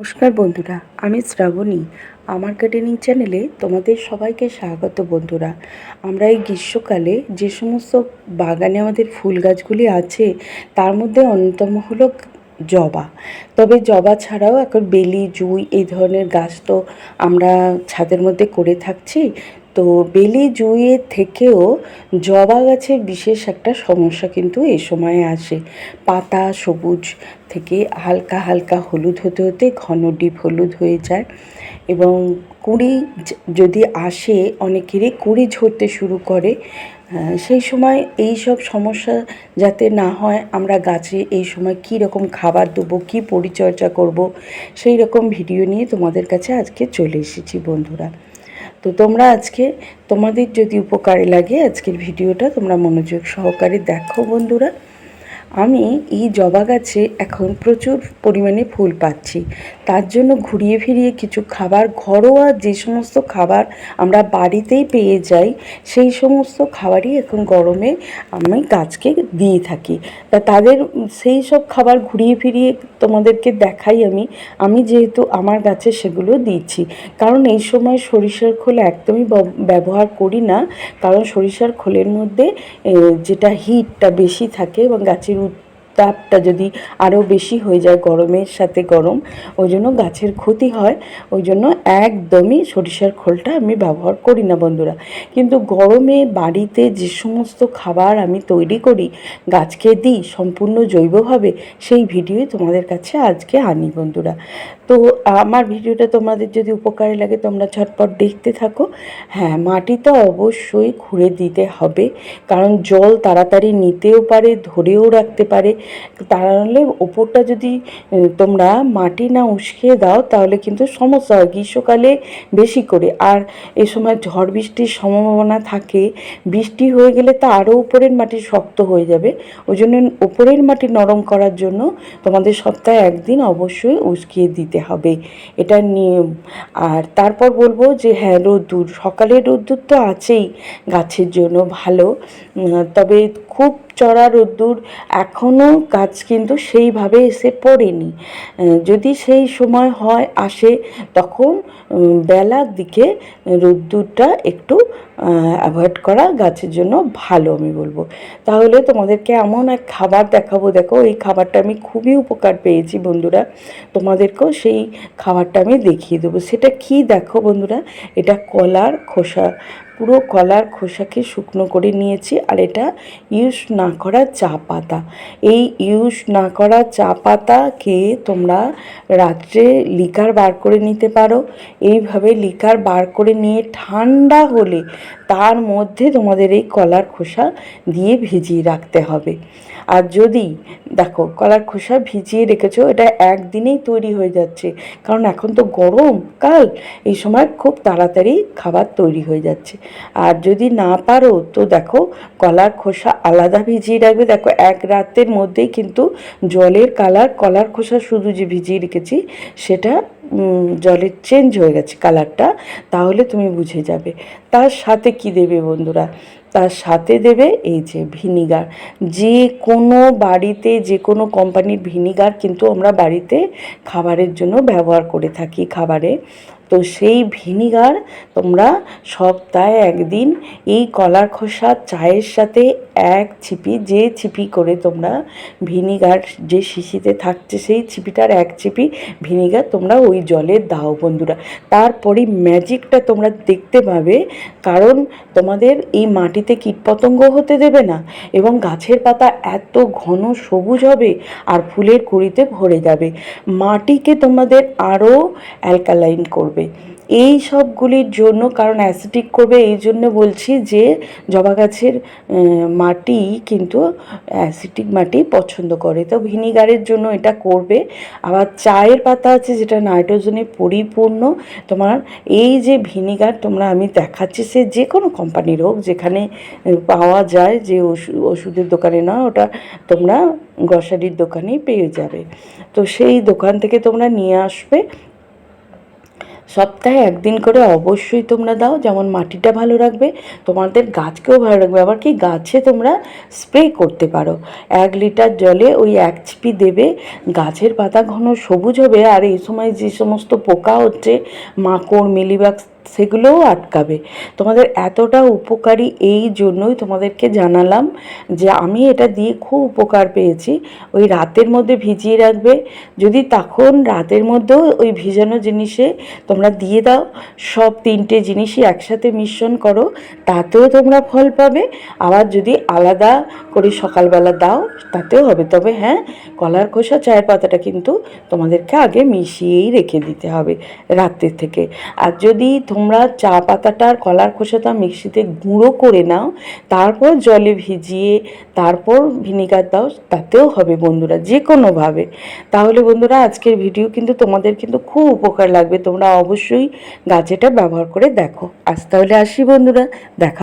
নমস্কার বন্ধুরা, আমি শ্রাবণী। আমার গার্ডেনিং চ্যানেলে তোমাদের সবাইকে স্বাগত বন্ধুরা। আমরা এই গ্রীষ্মকালে যে সমস্ত বাগানে আমাদের ফুল গাছগুলি আছে, তার মধ্যে অন্যতম হলো জবা। তবে জবা ছাড়াও এখন বেলি, জুই এই ধরনের গাছ তো আমরা ছাদের মধ্যে করে থাকছি। তো বেলি জুঁইয়ের থেকেও জবা গাছের বিশেষ একটা সমস্যা কিন্তু এই সময়ে আসে। পাতা সবুজ থেকে হালকা হালকা হলুদ হতে হতে ঘন ডিপ হলুদ হয়ে যায় এবং কুঁড়ি যদি আসে অনেকেরই কুঁড়ি ঝরতে শুরু করে। সেই সময় এই সব সমস্যা যাতে না হয়, আমরা গাছে এই সময় কী রকম খাবার দেবো, কী পরিচর্যা করব, সেই রকম ভিডিও নিয়ে তোমাদের কাছে আজকে চলে এসেছি বন্ধুরা। তো তোমরা আজকে তোমাদের যদি উপকারে লাগে আজকের ভিডিওটা তোমরা মনোযোগ সহকারে দেখো বন্ধুরা। আমি এই জবা গাছে এখন প্রচুর পরিমাণে ফুল পাচ্ছি। তার জন্য ঘুরিয়ে ফিরিয়ে কিছু খাবার, ঘরোয়া যে সমস্ত খাবার আমরা বাড়িতেই পেয়ে যাই, সেই সমস্ত খাবারই এখন গরমে আমি গাছকে দিয়ে থাকি। তা তাদের সেই সব খাবার ঘুরিয়ে ফিরিয়ে তোমাদেরকে দেখাই আমি। আমি যেহেতু আমার গাছে সেগুলো দিচ্ছি। কারণ এই সময় সরিষার খোল একদমই ব্যবহার করি না। কারণ সরিষার খোলের মধ্যে যেটা হিটটা বেশি থাকে এবং গাছের উত্তাপটা যদি আরও বেশি হয়ে যায় গরমের সাথে গরম, ওই জন্য গাছের ক্ষতি হয়। ওই জন্য একদমই সরিষার খোলটা আমি ব্যবহার করি না বন্ধুরা। কিন্তু গরমে বাড়িতে যে সমস্ত খাবার আমি তৈরি করি, গাছকে দিই সম্পূর্ণ জৈবভাবে, সেই ভিডিওই তোমাদের কাছে আজকে আনি বন্ধুরা। তো আমার ভিডিওটা তোমাদের যদি উপকারে লাগে, তোমরা ঝটপট দেখতে থাকো। হ্যাঁ মাটি তো অবশ্যই খুঁড়ে দিতে হবে, কারণ জল তাড়াতাড়ি নিতেও পারে, ধরেও রাখতে পারে। তা নাহলে ওপরটা যদি তোমরা মাটি না উস্কিয়ে দাও, তাহলে কিন্তু সমস্যা হয় গ্রীষ্মকালে বেশি করে। আর এ সময় ঝড় বৃষ্টির সম্ভাবনা থাকে, বৃষ্টি হয়ে গেলে তো আরও উপরের মাটি শক্ত হয়ে যাবে। ওই জন্য উপরের মাটি নরম করার জন্য তোমাদের সপ্তাহে একদিন অবশ্যই উস্কিয়ে দিতে হবে। এটা নিয়ম। আর তারপর বলব যে হ্যাঁ রোদ্দুর। সকালের রোদ্দুর তো আছেই গাছের জন্য ভালো। তবে খুব চড়া রোদ্দুর এখনও গাছ কিন্তু সেইভাবে এসে পড়েনি। যদি সেই সময় হয়, আসে, তখন বেলার দিকে রোদ্দুরটা একটু অ্যাভয়েড করা গাছের জন্য ভালো আমি বলব। তাহলে তোমাদেরকে এমন এক খাবার দেখাবো। দেখো, এই খাবারটা আমি খুবই উপকার পেয়েছি বন্ধুরা। তোমাদেরকেও সেই খাবারটা আমি দেখিয়ে দেবো। সেটা কি দেখো বন্ধুরা? এটা কলার খোসা। পুরো কলার খোসাকে শুকনো করে নিয়েছি আর এটা ইউজ না করা চা পাতা। এই ইউজ না করা চা পাতাকে তোমরা রাত্রে লিকার বার করে নিতে পারো। এইভাবে লিকার বার করে নিয়ে ঠান্ডা হলে তার মধ্যে তোমাদের এই কলার খোসা দিয়ে ভিজিয়ে রাখতে হবে। আর যদি দেখো কলার খোসা ভিজিয়ে রেখেছো, এটা একদিনেই তৈরি হয়ে যাচ্ছে। কারণ এখন তো গরম, কাল এই সময় খুব তাড়াতাড়ি খাবার তৈরি হয়ে যাচ্ছে। আর যদি না পারো, তো দেখো, কলার খোসা আলাদা ভিজিয়ে রাখবে। দেখো, এক রাতের মধ্যেই কিন্তু জলের কালার, কলার খোসা শুধু যে ভিজিয়ে রেখেছি, সেটা জলের চেঞ্জ হয়ে গেছে কালারটা, তাহলে তুমি বুঝে যাবে। তার সাথে কি দেবে বন্ধুরা? তার সাথে দেবে এই যে ভিনিগার। যে কোনো বাড়িতে, যে কোনো কোম্পানির ভিনিগার কিন্তু আমরা বাড়িতে খাবারের জন্য ব্যবহার করে থাকি, খাবারে। তো সেই ভিনিগার তোমরা সপ্তাহে একদিন এই কলার খোসা চায়ের সাথে এক ছিপি, যে ছিপি করে তোমরা ভিনিগার যে শিশিতে থাকছে সেই ছিপিটার এক ছিপি ভিনিগার তোমরা ওই জলে দাও বন্ধুরা। তারপরে ম্যাজিকটা তোমরা দেখতে পাবে, কারণ তোমাদের এই মাটিতে কীটপতঙ্গ হতে দেবে না এবং গাছের পাতা এত ঘন সবুজ হবে আর ফুলের কুড়িতে ভরে যাবে। মাটিকে তোমাদের আরও অ্যালকালাইন করবে। এই সবগুলির জন্য কারণ অ্যাসিডিক করবে, এই জন্য বলছি যে জবা গাছের মাটি কিন্তু অ্যাসিডিক মাটি পছন্দ করে। তো ভিনিগারের জন্য এটা করবে। আবার চায়ের পাতা আছে যেটা নাইট্রোজেনে পরিপূর্ণ। তোমার এই যে ভিনিগার তোমরা আমি দেখাচ্ছি, সে যে কোনো কোম্পানির হোক, যেখানে পাওয়া যায় যে ওষুধ ওষুধের দোকানে নয় ওটা তোমরা গ্রসারির দোকানেই পেয়ে যাবে। তো সেই দোকান থেকে তোমরা নিয়ে আসবে। সপ্তাহে একদিন করে অবশ্যই তোমরা দাও, যেমন মাটিটা ভালো রাখবে, তোমাদের গাছকেও ভালো রাখবে। আবার কি গাছে তোমরা স্প্রে করতে পারো। এক লিটার জলে ওই এক ছিপি দেবে, গাছের পাতা ঘন সবুজ হবে, আর এই সময় যে সমস্ত পোকা হচ্ছে, মাকড় মিলিবাগ সেগুলোও আটকাবে। তোমাদের এতটা উপকারী এই জন্যই তোমাদেরকে জানালাম যে আমি এটা দিয়ে খুব উপকার পেয়েছি। ওই রাতের মধ্যে ভিজিয়ে রাখবে। যদি তখন রাতের মধ্যেও ওই ভিজানো জিনিসে তোমরা দিয়ে দাও, সব তিনটে জিনিসই একসাথে মিশ্রণ করো, তাতেও তোমরা ফল পাবে। আবার যদি আলাদা করে সকালবেলা দাও, তাতেও হবে। তবে হ্যাঁ কলার খোসা, চায়ের পাতাটা কিন্তু তোমাদেরকে আগে মিশিয়েই রেখে দিতে হবে রাত্রের থেকে। আর যদি তোমরা চা পাতাটা আর কলার খোসাটা মিক্সিতে গুঁড়ো করে নাও, তারপর জলে ভিজিয়ে তারপর ভিনিগার দাও, তাতেও হবে বন্ধুরা যে কোনোভাবে তাহলে বন্ধুরা, আজকের ভিডিও কিন্তু তোমাদের কিন্তু খুব উপকার লাগবে, তোমরা অবশ্যই গাছেটা ব্যবহার করে দেখো। আজ তাহলে আসি বন্ধুরা, দেখা